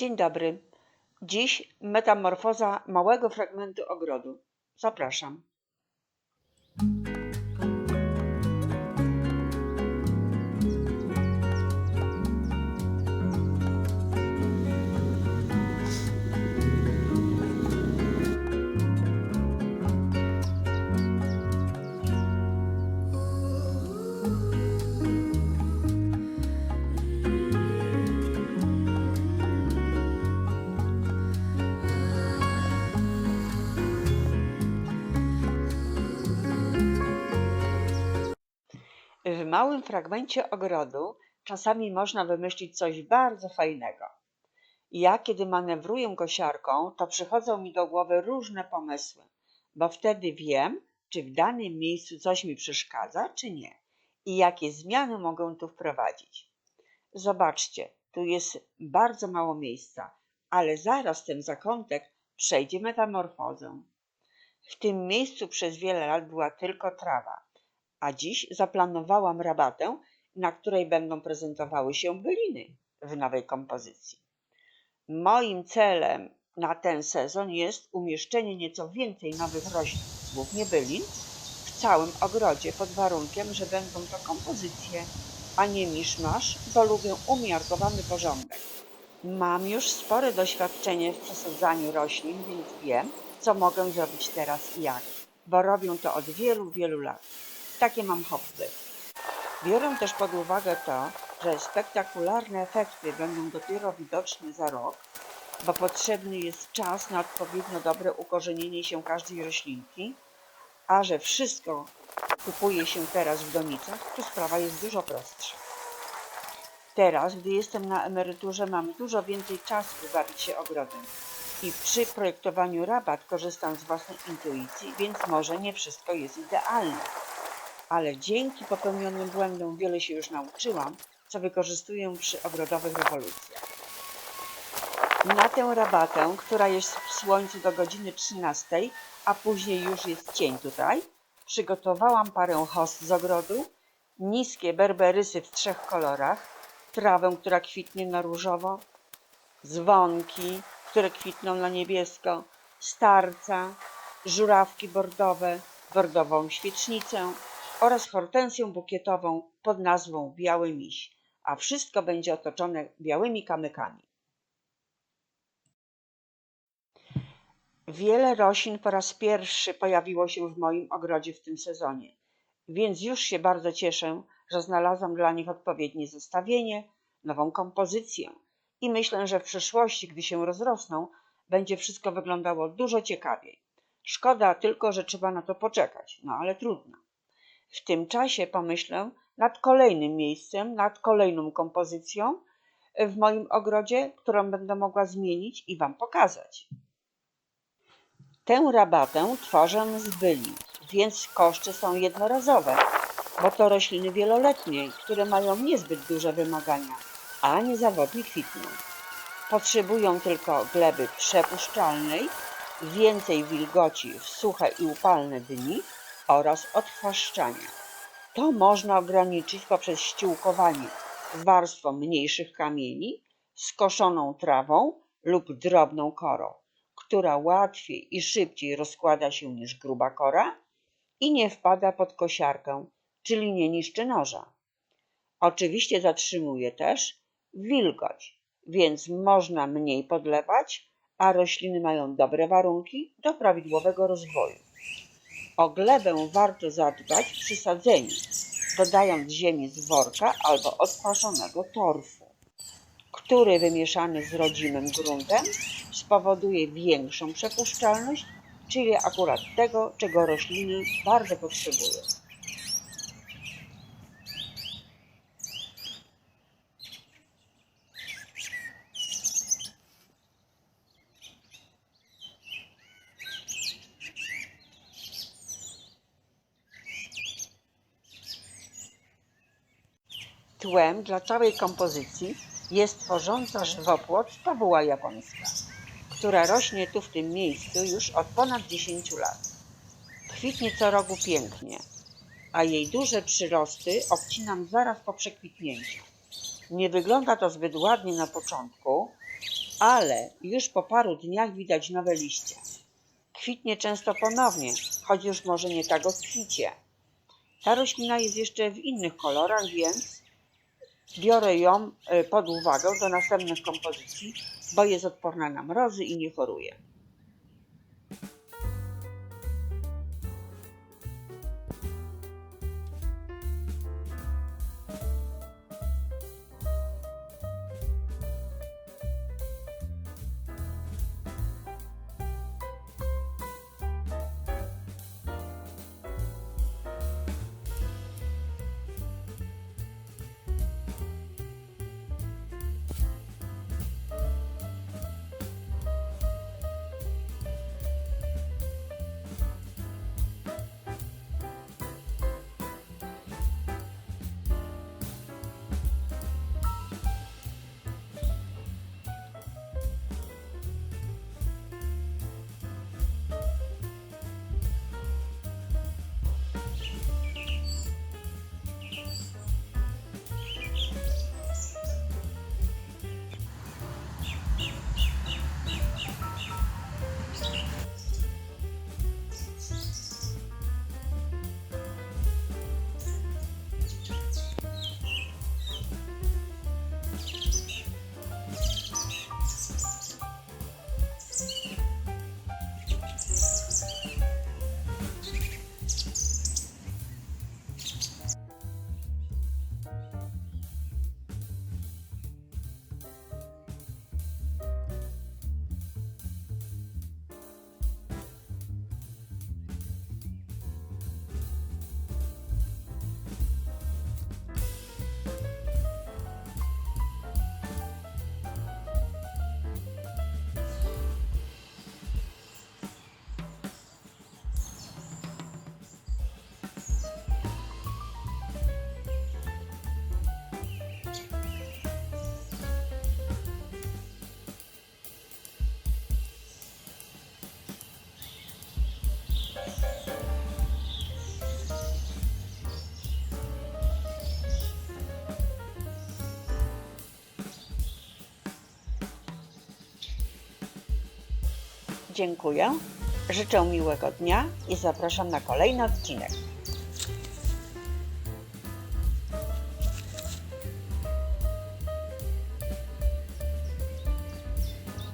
Dzień dobry. Dziś metamorfoza małego fragmentu ogrodu. Zapraszam. W małym fragmencie ogrodu czasami można wymyślić coś bardzo fajnego. Ja, kiedy manewruję kosiarką, to przychodzą mi do głowy różne pomysły, bo wtedy wiem, czy w danym miejscu coś mi przeszkadza, czy nie, i jakie zmiany mogę tu wprowadzić. Zobaczcie, tu jest bardzo mało miejsca, ale zaraz ten zakątek przejdzie metamorfozę. W tym miejscu przez wiele lat była tylko trawa, a dziś zaplanowałam rabatę, na której będą prezentowały się byliny w nowej kompozycji. Moim celem na ten sezon jest umieszczenie nieco więcej nowych roślin, głównie bylin, w całym ogrodzie pod warunkiem, że będą to kompozycje, a nie miszmasz, bo lubię umiarkowany porządek. Mam już spore doświadczenie w przesadzaniu roślin, więc wiem, co mogę zrobić teraz i jak, bo robię to od wielu, wielu lat. Takie mam hobby. Biorę też pod uwagę to, że spektakularne efekty będą dopiero widoczne za rok, bo potrzebny jest czas na odpowiednio dobre ukorzenienie się każdej roślinki, a że wszystko kupuje się teraz w domicach, to sprawa jest dużo prostsza. Teraz, gdy jestem na emeryturze, mam dużo więcej czasu, bawić się ogrodem. I przy projektowaniu rabat korzystam z własnej intuicji, więc może nie wszystko jest idealne ale dzięki popełnionym błędom wiele się już nauczyłam, co wykorzystuję przy ogrodowych rewolucjach. Na tę rabatę, która jest w słońcu do godziny 13, a później już jest cień tutaj, przygotowałam parę host z ogrodu, niskie berberysy w trzech kolorach, trawę, która kwitnie na różowo, dzwonki, które kwitną na niebiesko, starca, żurawki bordowe, bordową świecznicę, oraz hortensję bukietową pod nazwą Biały Miś, a wszystko będzie otoczone białymi kamykami. Wiele roślin po raz pierwszy pojawiło się w moim ogrodzie w tym sezonie, więc już się bardzo cieszę, że znalazłam dla nich odpowiednie zestawienie, nową kompozycję i myślę, że w przyszłości, gdy się rozrosną, będzie wszystko wyglądało dużo ciekawiej. Szkoda tylko, że trzeba na to poczekać, no ale trudno. W tym czasie pomyślę nad kolejnym miejscem, nad kolejną kompozycją w moim ogrodzie, którą będę mogła zmienić i Wam pokazać. Tę rabatę tworzę z byli, więc koszty są jednorazowe, bo to rośliny wieloletnie, które mają niezbyt duże wymagania, a niezawodnie kwitną. Potrzebują tylko gleby przepuszczalnej, więcej wilgoci w suche i upalne dni oraz odchwaszczania. To można ograniczyć poprzez ściółkowanie warstwą mniejszych kamieni, skoszoną trawą lub drobną korą, która łatwiej i szybciej rozkłada się niż gruba kora i nie wpada pod kosiarkę, czyli nie niszczy noża. Oczywiście zatrzymuje też wilgoć, więc można mniej podlewać, a rośliny mają dobre warunki do prawidłowego rozwoju. O glebę warto zadbać przy sadzeniu, dodając ziemi z worka albo odkwaszonego torfu, który wymieszany z rodzimym gruntem spowoduje większą przepuszczalność, czyli akurat tego, czego rośliny bardzo potrzebują. Tłem dla całej kompozycji jest tworząca żywopłot fabuła japońska, która rośnie tu w tym miejscu już od ponad 10 lat. Kwitnie co roku pięknie, a jej duże przyrosty obcinam zaraz po przekwitnięciu. Nie wygląda to zbyt ładnie na początku, ale już po paru dniach widać nowe liście. Kwitnie często ponownie, choć już może nie tak obficie. Ta roślina jest jeszcze w innych kolorach, więc biorę ją e, pod uwagę do następnych kompozycji, bo jest odporna na mrozy i nie choruje. Dziękuję, życzę miłego dnia i zapraszam na kolejny odcinek.